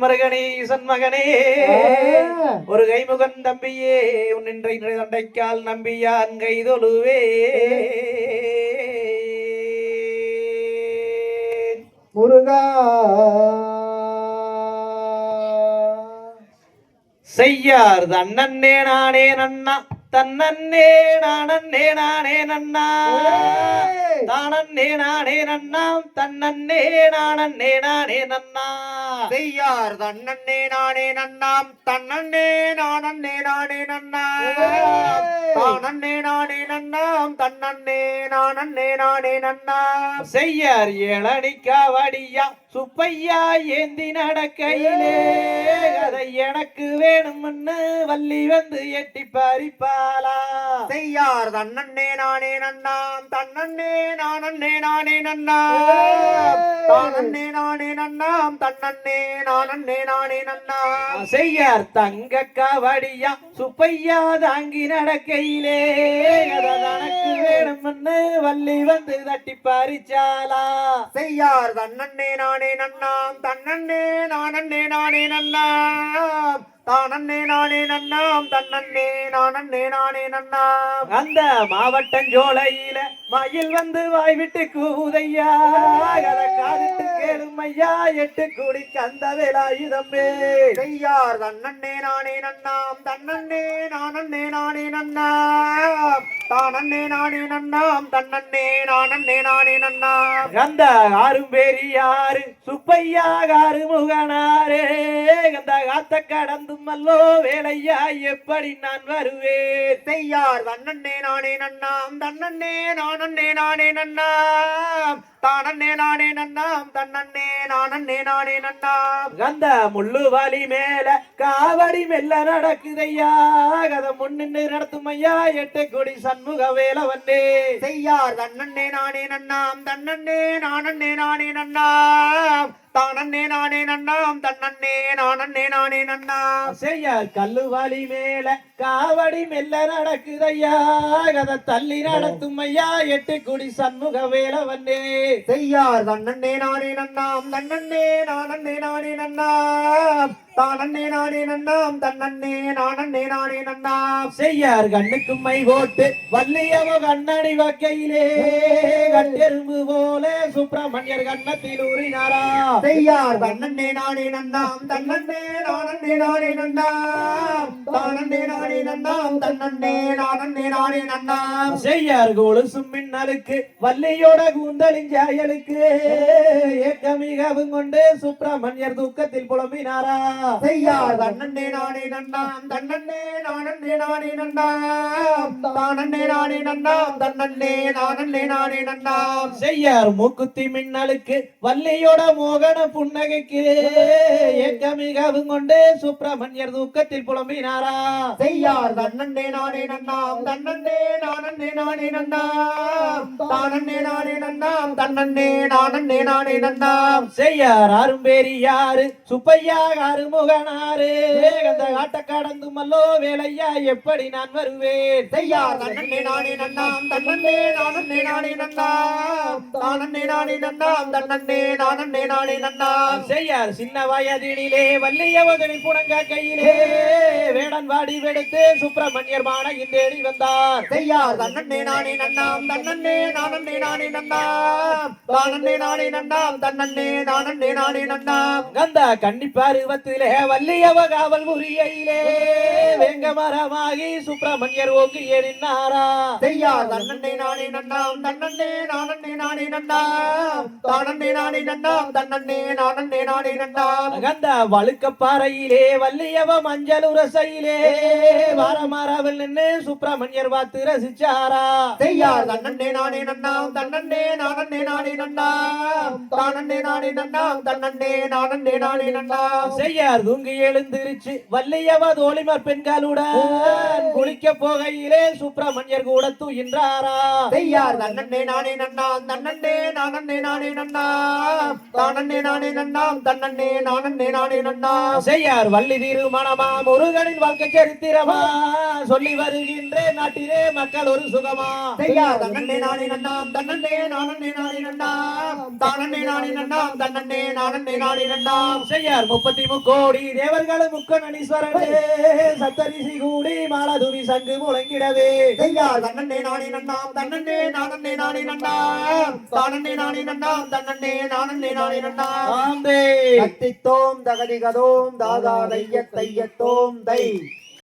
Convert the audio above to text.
மருகனே ஈசன் மகனே. ஒரு கைமுகன் தம்பியே உன் நின்ற தண்டைக்கால் நம்பியான் கைதொழுவே. முருகா. செய்யார் தன்னன்னே நானே நன்னா. தன்னன்னே நானன்னே நானே நன்னா. தானன்னே நானே நன்னாம் தன்னன்னே நானன்னே நானே நன்னா. செய்யார் தன்னன்னே நானே நன்னாம் தன்னன்னே நானன்னே நானே நன்னா. தானன்னே நானே நன்னாம் தன்னன்னே நானன்னே நானே நன்னா. செய்யார் ஏழனிக்கா வடியா சுப்பையா ஏந்தி நடக்கையிலே அதை எனக்கு வேணும்னு வள்ளி வந்து எட்டி பறிப்பாளா செய்யார் தன்னன்னே நானே நன்னாம் தன்னன்னே நானன்னே நானே நன்னா தானன்னே நானே நன்னாம் தன்னன்னே நானன்னே நானே நன்னா. செய்யார் தங்க கவடியா சுப்பையா தாங்கி நடக்கையிலே அதை தனக்கு வேணும்னு வள்ளி வந்து தட்டி பறிச்சாளா செய்யார் தன்னன்னே நானே நன்னாம் தன்னன்னே நானன்னே நானே நன்னாம் தானன்னே நானே நன்னாம் தன்னன்னே நானன்னே நானே நன்னாம். அந்த மாவட்டஞ்சோலையில மயில் வந்து வாய் விட்டு கூதையா அதை காதிட்டு கேளும் ஐயா எட்டு கூடி கந்த வேலாயுதம்பே. செய்யார் தன்னன்னே நானே நன்னாம் தன்னன்னே நானன்னே நானே நன்னாம். தானன்னே நானே நன்னாம் தன்னன்னே நானன்னே நானே நன்னாம். அந்த ஆறும் பெரியாரு சுப்பையா காரு முகனாரே அந்த காத்த கடந்தும் அல்லோ வேலையா எப்படி நான் வருவேன் செய்யார் தன்னண்ணே நானே நன்னாம் தன்னன்னே நானன்னே நானே நன்னாம் தானன்னே நானே நன்னாம் தன்னன்னே நானன்னே நானே நன்னாம். கந்த முள்ளு வலி மேல காவடி மெல்ல நடக்குதையா? கதை முன்னின்று நடத்தும் ஐயா எட்டு கொடி சண்முக வந்தே. செய்யார் தன்னண்ணே நானே நன்னாம் தன்னன்னே நானன்னே நானே நன்னாம் தானன்னே நானே நன்னாம் தன்னன்னே நானன்னே நானே நன்னாம் செய்யார் கல்லுவாலி மேல காவடி மெல்ல நடக்குதையா? கதை தள்ளி நடத்தும் ஐயா எட்டு கொடி சண்முக வேலவன்னே. செய்யார் தன்னன்னே நானே நன்னாம் தன்னன்னே நானன்னே நானே நன்னாம் தானன்னே நானே நன்னாம் தன்னன்னே நானன்னே நானே நன்னாம் செய்யார் கண்ணுக்கும் மை போட்டு வள்ளியவ கண்ணடி வக்கையிலே. கட்டெரும்பு போல சுப்பிரமணியர் கண்ணத்தில் ஊறினாரா? செய்யார் தன்னன்னே நானே நன்னாம் தன்னன்னே நானன்னே நானே நன்னாம் தானன்னே நானே நன்னாம் தன்னன்னே நானன்னே நானே நன்னாம் செய்யார் கொலுசும் மின்னலுக்கு வள்ளியோட கூந்தலின் ஜாயலுக்கு ஏக்கமிகவும் கொண்டு சுப்பிரமணியர் துக்கத்தில் புலம்பினாரா? செய்யார் தன்னன்னே நானே நன்னாம் தன்னன்னே நானன்னே நானே நன்னாம் தானன்னே நானே நன்னாம் தன்னன்னே நானன்னே நானே நன்னாம் செய்யார் மூக்குத்தி மின்னலுக்கு வள்ளியோட மோகன புன்னகைக்கு ஏக்கமிகவும் கொண்டு சுப்பிரமணியர் துக்கத்தில் புலம்பினாரா? செய்யார் தன்னன்னே நானே நன்னாம் தன்னன்னே நானன்னே நானே நன்னாம் தானன்னே நானே நன்னாம் தன்னன்னே நானன்னே நானே நன்னாம். செய்யார் ஆறும் பெரியாரு சுப்பையா அருமுகனாரு அந்த காட்ட கடந்து மல்லோ வேலையா எப்படி நான் வருவேன்? செய்யார் தன்னன்னே நானே நன்னாம் தன்னன்னே நானன்னே நானே நன்னாம் தானன்னே நானே நன்னாம் தன்னன்னே நானன்னே நானே நன்னாம் செய்யார் சின்ன வயதினிலே வள்ளியவதனி புனங்க கையிலே வேடன் வாடி வெடுத்து சுப்பிரமணியர் மானகின் தேடி வந்தார். செய்யார் தன்னன்னே நானே நன்னாம் தன்னன்னே நானன்னே நானே நன்னாம் தானன்னே நானே நன்னாம் தன்னன்னே நானன்னே நானே நன்னாம். கந்த கன்னி பருவத்திலே வள்ளியவ காவல் வேங்க மரமாகி சுப்பிரமணியர் ஓங்கிய நின்னாரா செய்யார் தன்னன்னே நானே நன்னாம் நானன்னே நானே நானே நன்னாம் நானன்னே நானே நன்னாம் கந்த வழுக்க பாறையிலே வள்ளியவ மஞ்சள் உரசையிலே வாரமாராவில் நின்று சுப்பிரமணியர் பார்த்து ரசிச்சாரா? செய்யார் தன்னன்னே நானே நன்னாம் தன்னன்னே நானன்னே நானே நன்னாம் தானன்னே நானே நன்னாம் தன்னன்னே நானன்னே நானே நன்னாம் செய்யார் தூங்கி எழுந்திருச்சு வள்ளியவ தோழிமர் பெண்களுடன் குளிக்க போகையிலே சுப்பிரமணியர் கூட துயின்றாரா? செய்யார் தன்னன்னே நானே நன்னாம் நானன்னே நானே நன்னாம் தானன்னே தானண்ணே நானே நன்னாம் தன்னண்ணே நானண்ணே நானே நன்னா. செய்யார் வள்ளி திருமணமா முருகனின் வாழ்க்கை சரித்திரமா. சொல்லி வருகின்ற நாட்டிலே மக்கள் ஒரு சுகமா. செய்யார் தன்னண்ணே நானே நன்னாம் தன்னண்ணே நானண்ணே நானே நன்னாம் தானண்ணே நானே நன்னாம் தன்னண்ணே நானண்ணே நானே நன்னாம் செய்யார் முப்பத்தி முக்கோடி தேவர்களும் முக்கணீஸ்வரனே. சத்தரிசி கூடி மாலதுவி சங்கு முழங்கிடவே. செய்யார் தன்னண்ணே நானே நன்னாம் தன்னண்ணே நானண்ணே நானே நன்னாம் தானண்ணே நானே நன்னாம் தன்னண்ணே நானண்ணே நானே நன்னாம் தகதி கதோம் தாதா தைய தையத்தோம் தை.